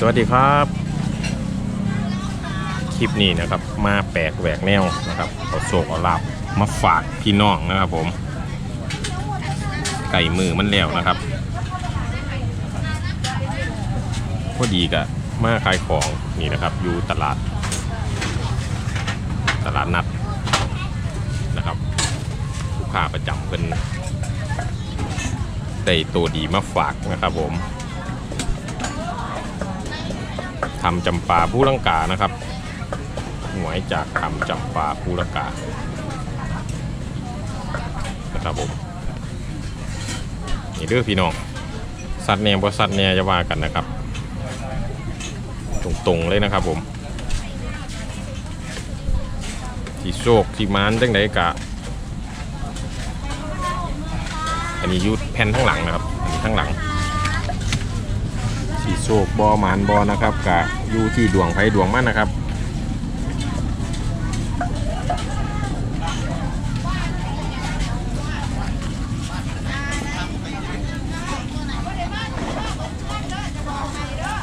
สวัสดีครับ คลิปนี้นะครับ มาแปลกแหวกแนวนะครับเอาโศกเอาลาบมาฝากพี่น้องนะครับผม ไก่มือมันแล้วนะครับพอดีกับมาขายของนี่นะครับ อยู่ตลาด ตลาดนัดนะครับลูกค้าประจำเป็นได้ตัวดีมาฝากนะครับผม ทำจำปาผู้ลังกานะครับหวยจากคำจำปาผู้ลังกานะครับผมนี่เด้อพี่น้องสัตว์แนวบสัตว์แนวจะว่ากันนะครับ ตรงๆเลยนะครับผมที่โชคที่มานจังไดกะอันนี้ยุดแผ่นทั้งหลังนะครับอันนี้ทั้งหลัง สีโศกบอหมานบอนะครับกะอยู่ที่ดวงไฟดวงมันนะครับ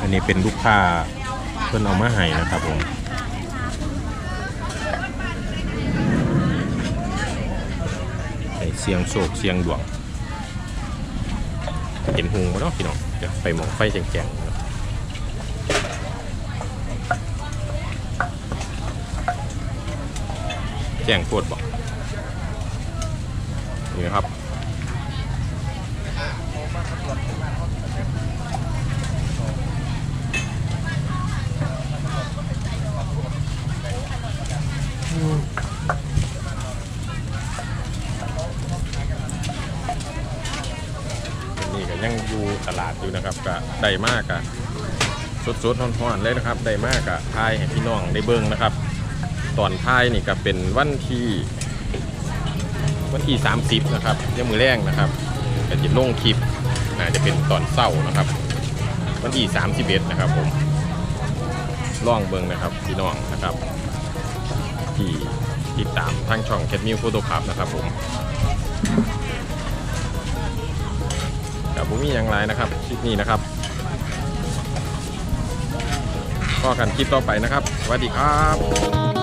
อันนี้เป็นลูกค้าเพิ่นเอามาให้นะครับผมเสียงโศกเสียงดวง เห็นหูมาเนาะพี่น้องเดี๋ยวไปหมองไฟแจงๆแจ้งโคตรบอกนี่นะครับ นี่ ก็ยังอยู่ตลาดอยู่นะครับก็ได้มากอะสดๆร้อนๆเลยนะครับได้มากอะทายให้พี่น้องได้เบิ่งนะครับ ตอนทายนี่ก็เป็นวันที่วันที่ 30 นะครับยังมือแรงนะครับก็จะลงคลิปน่าจะเป็นตอนเศร้านะครับ วันที่ 31 นะครับผมล่องเบิ่งนะครับพี่น้องนะครับ ที่ติดตามทางช่องแคทมิวโฟโต้คับนะครับผม กับผมมีอย่างไรนะครับคลิปนี้นะครับก็กันคลิปต่อไปนะครับสวัสดีครับ